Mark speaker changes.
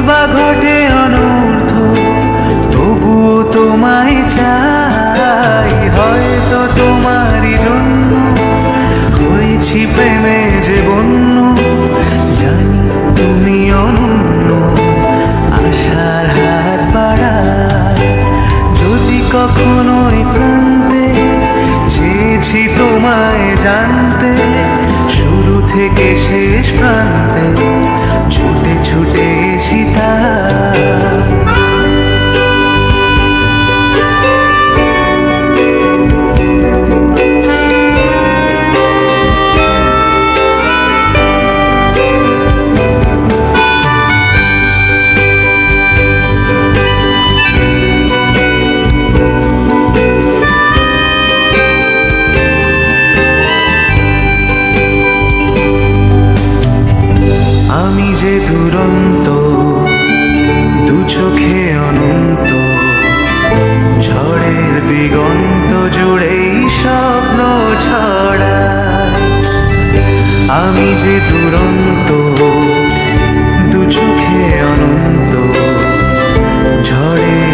Speaker 1: বা ঘটে অনর্থ, তবুও তোমায় চাই। হয়তো তোমারই জন্য হয়েছি প্রেমে যে বন্য। জানি তুমি অনন্য, আশার হাত বাড়ায়। যদি কখনো প্রান্তে চেয়েছি তোমায় জানতে, শুরু থেকে শেষ প্রান্তে ছুটে ছুটে আমি যে দুরন্ত চোখে অনন্ত ঝড়ের দিগন্ত জুড়েই স্বপ্ন ছড়া। আমি যে দুরন্ত দু চোখে অনন্ত ঝড়ের